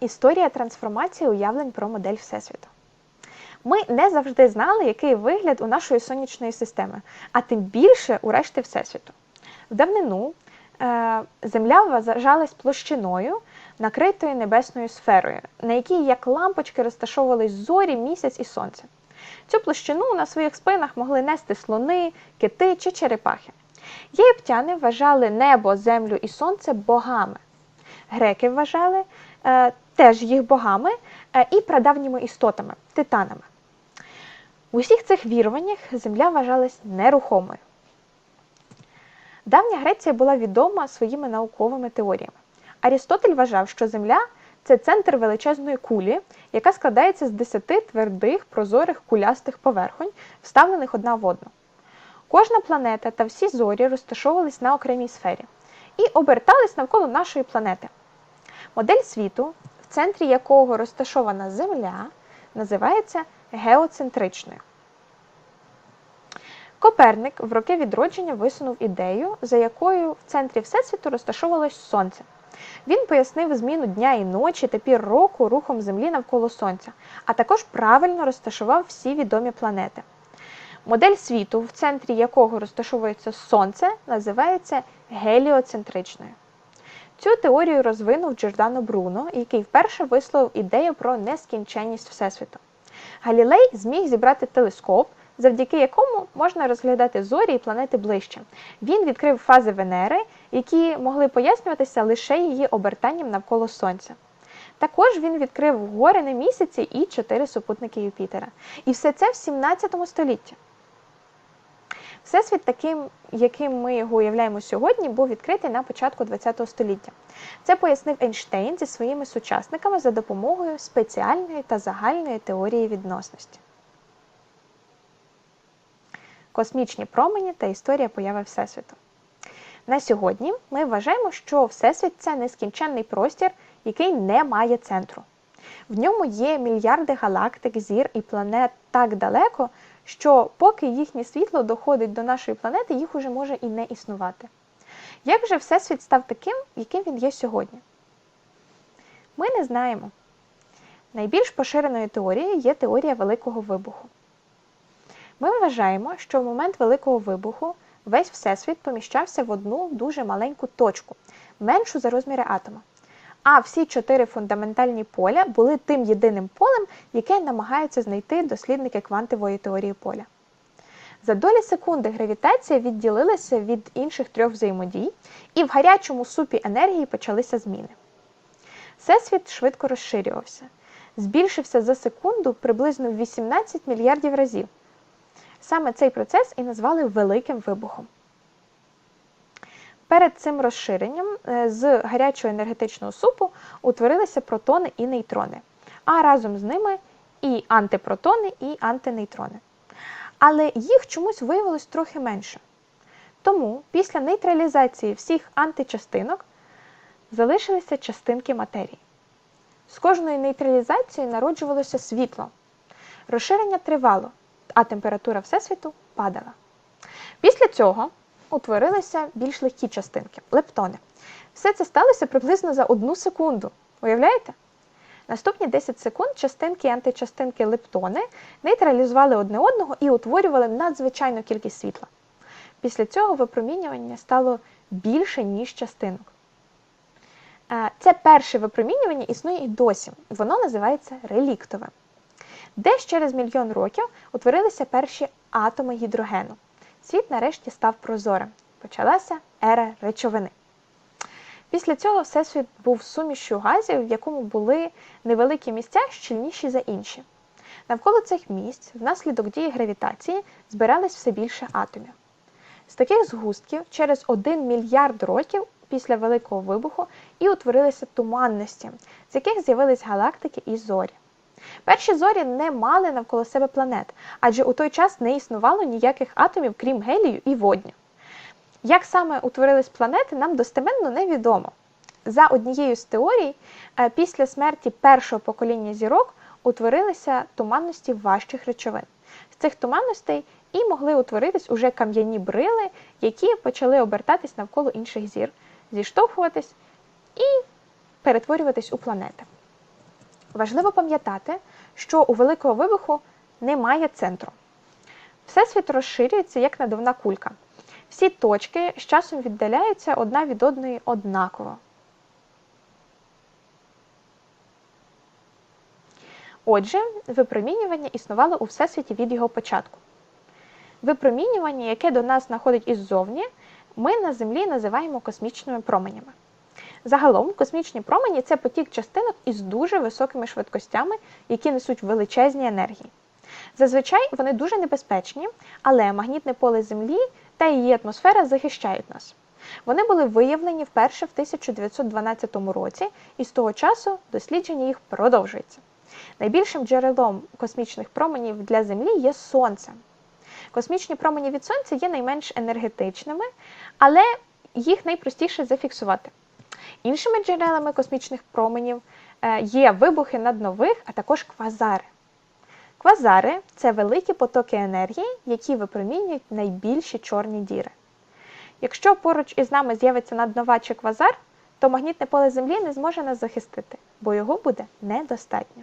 Історія трансформації уявлень про модель Всесвіту. Ми не завжди знали, який вигляд у нашої сонячної системи, а тим більше у решти Всесвіту. В давнину е, Земля вважалась площиною, накритою небесною сферою, на якій, як лампочки, розташовувались зорі, місяць і сонце. Цю площину на своїх спинах могли нести слони, кити чи черепахи. Єгиптяни вважали небо, землю і сонце богами. Греки вважали теж їх богами е, і прадавніми істотами, титанами. У усіх цих віруваннях земля вважалась нерухомою. Давня Греція була відома своїми науковими теоріями. Арістотель вважав, що Земля це центр величезної кулі, яка складається з десяти твердих, прозорих кулястих поверхонь, вставлених одна в одну. Кожна планета та всі зорі розташовувались на окремій сфері і обертались навколо нашої планети. Модель світу, в центрі якого розташована Земля, називається геоцентричною. Коперник в роки відродження висунув ідею, за якою в центрі Всесвіту розташовувалось Сонце. Він пояснив зміну дня і ночі та пір року рухом Землі навколо Сонця, а також правильно розташував всі відомі планети. Модель світу, в центрі якого розташовується Сонце, називається геліоцентричною. Цю теорію розвинув Джордано Бруно, який вперше висловив ідею про нескінченність Всесвіту. Галілей зміг зібрати телескоп, завдяки якому можна розглядати зорі і планети ближче. Він відкрив фази Венери, які могли пояснюватися лише її обертанням навколо Сонця. Також він відкрив гори на місяці і чотири супутники Юпітера. І все це в 17 столітті. Всесвіт, таким, яким ми його уявляємо сьогодні, був відкритий на початку ХХ століття. Це пояснив Ейнштейн зі своїми сучасниками за допомогою спеціальної та загальної теорії відносності. Космічні промені та історія появи Всесвіту. На сьогодні ми вважаємо, що Всесвіт це нескінченний простір, який не має центру. В ньому є мільярди галактик, зір і планет так далеко, що поки їхнє світло доходить до нашої планети, їх уже може і не існувати. Як же Всесвіт став таким, яким він є сьогодні? Ми не знаємо. Найбільш поширеною теорією є теорія Великого вибуху. Ми вважаємо, що в момент Великого вибуху весь Всесвіт поміщався в одну дуже маленьку точку, меншу за розміри атома. А всі чотири фундаментальні поля були тим єдиним полем, яке намагаються знайти дослідники квантової теорії поля. За долі секунди гравітація відділилася від інших трьох взаємодій, і в гарячому супі енергії почалися зміни. Всесвіт швидко розширювався, збільшився за секунду приблизно 18 мільярдів разів. Саме цей процес і назвали Великим вибухом. Перед цим розширенням е, з гарячого енергетичного супу утворилися протони і нейтрони, а разом з ними і антипротони, і антинейтрони. Але їх чомусь виявилось трохи менше. Тому після нейтралізації всіх античастинок залишилися частинки матерії. З кожною нейтралізацією народжувалося світло. Розширення тривало, а температура Всесвіту падала. Після цього утворилися більш легкі частинки лептони. Все це сталося приблизно за одну секунду. Уявляєте? Наступні 10 секунд частинки і античастинки лептони нейтралізували одне одного і утворювали надзвичайну кількість світла. Після цього випромінювання стало більше, ніж частинок. Е, це перше випромінювання існує і досі. Воно називається реліктовим. Десь через мільйон років утворилися перші атоми гідрогену. Світ нарешті став прозорим. Почалася ера речовини. Після цього Всесвіт був сумішю газів, в якому були невеликі місця щільніші за інші. Навколо цих місць, внаслідок дії гравітації, збирались все більше атомів. З таких згустків через 1 мільярд років після Великого вибуху і утворилися туманності, з яких з'явились галактики і зорі. Перші зорі не мали навколо себе планет, адже у той час не існувало ніяких атомів, крім гелію і водню. Як саме утворились планети, нам достеменно невідомо. За однією з теорій, е, після смерті першого покоління зірок утворилися туманності важчих речовин. З цих туманностей і могли утворитись уже кам'яні брили, які почали обертатись навколо інших зір, зіштовхуватись і перетворюватись у планети. Важливо пам'ятати, що у великого вибуху немає центру. Всесвіт розширюється як надувна кулька. Всі точки з часом віддаляються одна від одної однаково. Отже, випромінювання існувало у Всесвіті від його початку. Випромінювання, яке до нас знаходить іззовні, ми на Землі називаємо космічними променями. Загалом, космічні промені це потік частинок із дуже високими швидкостями, які несуть величезні енергії. Зазвичай вони дуже небезпечні, але магнітне поле Землі та її атмосфера захищають нас. Вони були виявлені вперше в 1912 році, і з того часу дослідження їх продовжується. Найбільшим джерелом космічних променів для Землі є Сонце. Космічні промені від Сонця є найменш енергетичними, але їх найпростіше зафіксувати. Іншими джерелами космічних променів е, є вибухи наднових, а також квазари. Квазари це великі потоки енергії, які випромінюють найбільші чорні діри. Якщо поруч із нами з'явиться наднова чи квазар, то магнітне поле Землі не зможе нас захистити, бо його буде недостатньо.